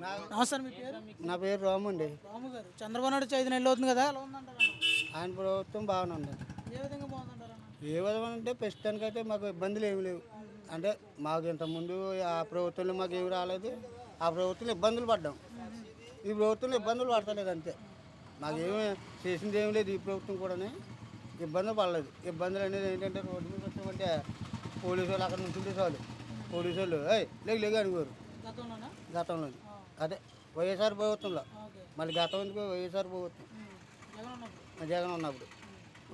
నమస్తే మీ పేరు? నా పేరు రాము అండి. రాము గారు చంద్రబాబు నాయుడు ఐదు నెలలు అవుతుంది కదా ఎలా ఉందంటారు అన్న? ఆయన ప్రభుత్వం బాగానే ఉంది. ఏ విధంగా బాగుందంటారు అన్న? ఏ విధంగా అంటే ప్రస్తుతానికి అయితే మాకు ఇబ్బందులు ఏమి లేవు. అంటే మాకు ఇంతకుముందు ఆ ప్రభుత్వంలో మాకు ఏమి రాలేదు. ఆ ప్రభుత్వంలో ఇబ్బందులు పడ్డాం. ఈ ప్రభుత్వంలో ఇబ్బందులు పడతలేదు అంతే. మాకేమి చేసింది ఏమి లేదు ఈ ప్రభుత్వం కూడా ఇబ్బందులు పడలేదు. ఇబ్బందులు అనేది ఏంటంటే రోడ్డు మీద వచ్చామంటే పోలీసు వాళ్ళు అక్కడ నుంచి చాలు. పోలీసు వాళ్ళు లేక లేక గతంలోనా? గతంలో అదే వైఎస్ఆర్ ప్రభుత్వంలో మళ్ళీ గతం ఎందుకు వైఎస్ఆర్ ప్రభుత్వం. జగన్ ఉన్నప్పుడు.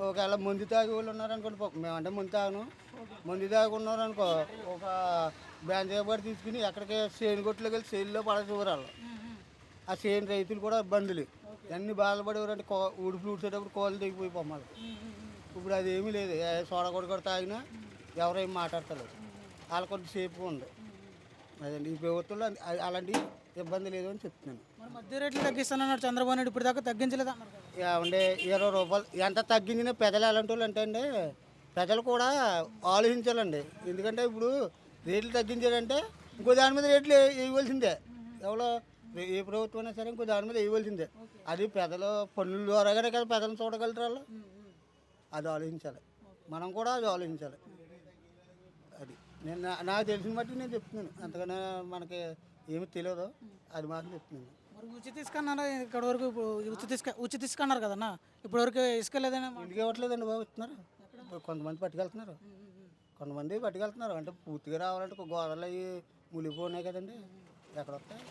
ఒకవేళ మందు తాగి వాళ్ళు ఉన్నారనుకోండి పాపం మేమంటే మందు తాగను. మందు తాగి ఉన్నారనుకో ఒక బ్యాంక్ పడి తీసుకుని ఎక్కడికి చేను కొట్లోకి వెళ్ళి చేనులో పడేసేవారు. ఆ చేను రైతులు కూడా ఇబ్బందులు అన్ని బాధపడేవారంటే కో ఉడుపులు ఉడిచేటప్పుడు కోళ్ళు దిగిపోయి పొమ్మాలి. ఇప్పుడు అది ఏమీ లేదు సోడా కొడు కూడా తాగినా ఎవరేం మాట్లాడతలేదు వాళ్ళ కొంచెం సేఫ్గా ఉంది అదండి. ఈ ప్రభుత్వంలో అలాంటి ఇబ్బంది లేదు అని చెప్తున్నాను. మరి మధ్య రేట్లు తగ్గిస్తానన్నాడు చంద్రబాబు నాయుడు ఇప్పుడు దాకా తగ్గించలేదు కదా. ఏమంటే ఇరవై రూపాయలు. ఎంత తగ్గించిన పెద్దలు ఎలాంటి వాళ్ళు అంటే అండి ప్రజలు కూడా ఆలోచించాలండి. ఎందుకంటే ఇప్పుడు రేట్లు తగ్గించారంటే ఇంకో దాని మీద రేట్లు వేయవలసిందే. ఎవరో ఏ ప్రభుత్వం అయినా సరే ఇంకో దాని మీద వేయవలసిందే. అది ప్రజలు పన్నుల ద్వారాగానే కదా ప్రజలను చూడగలుగుతారు వాళ్ళు. ఉమ్, ఉమ్. అది ఆలోచించాలి. మనం కూడా అది ఆలోచించాలి. అది. నేను నా- నాకు తెలిసిన బట్టి నేను చెప్తున్నాను. అంతకన్నా మనకి ఏమి తెలియదు. అది మాత్రం చెప్తున్నాను. మరి ఉచిత ఇసుక అన్నారా? ఇక్కడ వరకు ఇప్పుడు ఉచిత ఇసుక ఉచిత ఇసుక అన్నారు కదన్నా? ఇప్పటి వరకు ఇసుక లేదనే. ఇంటికి ఇవ్వట్లేదండి బాబు ఇస్తున్నారు? ఇప్పుడు కొంతమంది పట్టుకెళ్తున్నారు. కొంతమంది పట్టుకెళ్తున్నారు. అంటే పూర్తిగా రావాలంటే ఒక గోదావరిలో అవి మునిగిపోయినాయి కదండి. ఎక్కడ వస్తాయి?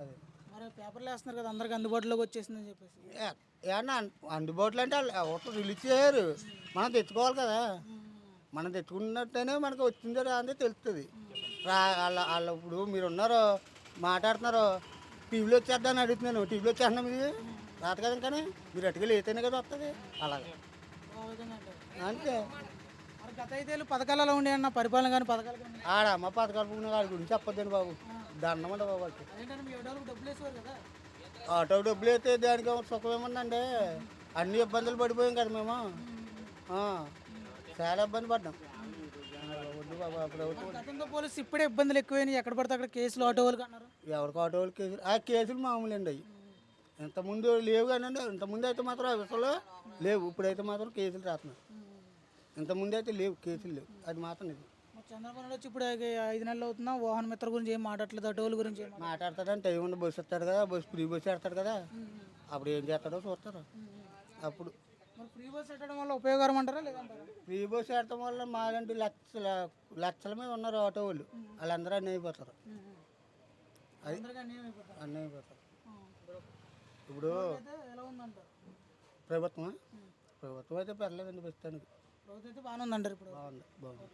అదే. మరి పేపర్లు వేస్తున్నారు కదా అందరికి అందుబాటులోకి వచ్చేసిందని చెప్పేసి. ఏ- ఏమన్నా అందుబాటులో అంటే వాళ్ళు ఎవరు రిలీజ్ చేయరు. మనం తెచ్చుకోవాలి కదా. మనం తెచ్చుకున్నట్టేనే మనకు వచ్చిందో రాందే తెలుస్తుంది. రా వాళ్ళ వాళ్ళ ఇప్పుడు మీరు ఉన్నారు మాట్లాడుతున్నారు టీవీలో వచ్చేద్దామని అడుగుతున్నాను. టీవీలో వచ్చేస్తున్నా మీది రాదు కదా కానీ మీరు అటుకెళ్ళి అయితేనే కదా వస్తుంది అలాగే. అంతే. గత ఐదేళ్ళు పథకాలు ఎలా ఉండే అన్న పరిపాలన కానీ పథకాలు ఆడ అమ్మ పథకాలు వాడి గురించి చెప్పొద్దండి బాబు. దండం అండి బాబు వాళ్ళకి. ఆటో డబ్బులు అయితే దానికి సుఖం ఏముందండి అన్ని ఇబ్బందులు పడిపోయాం కదా మేము. చాలా ఇబ్బంది పడ్డాం. వద్దు బాబు ఆ ప్రభుత్వం గతంతో పోలీసు ఇప్పుడే ఇబ్బందులు ఎక్కువైనాయి. ఎక్కడ పడితే అక్కడ కేసులు ఆటో వాళ్ళకి అన్నారు. ఎవరికి ఆటో వాళ్ళు కేసులు? ఆ కేసులు మామూలు అండి అవి ఇంతకుముందు లేవు కానీ ఇంతకుముందు అయితే మాత్రం విషయంలో లేవు. ఇప్పుడైతే మాత్రం కేసులు రాస్తున్నారు ఇంతకుముందు అయితే లేవు కేసులు లేవు. అది మాత్రం ఇది మరి చంద్రబాబు నాయుడు వచ్చి ఇప్పుడు ఐదు నెలలు అవుతున్నా వాహన మిత్ర గురించి ఏం మాట్లాడలేదు ఆటోల గురించి ఏం మాట్లాడలేదు. మాట్లాడతాడంటే టైం ఉండి బస్సు వస్తాడు కదా బస్సు ఫ్రీ బస్సు పెడతాడు కదా. అప్పుడు ఏం చేస్తాడో చూస్తారు అప్పుడు మరి ఫ్రీ బస్ పెట్టడం వల్ల ఉపయోగకరం అంటారా లేదంటారా? ఫ్రీ బస్ వల్ల మాలాంటి లక్షల లక్షల మీద ఉన్నారు ఆటో వాళ్ళు. వాళ్ళందరూ అన్నీ అయిపోతారు అయిపోతారు అన్నీ అయిపోతారు. ఇప్పుడు ప్రభుత్వం ప్రభుత్వం అయితే పర్లేదండి ప్రస్తుతానికి. బాగుంది బాగుంది.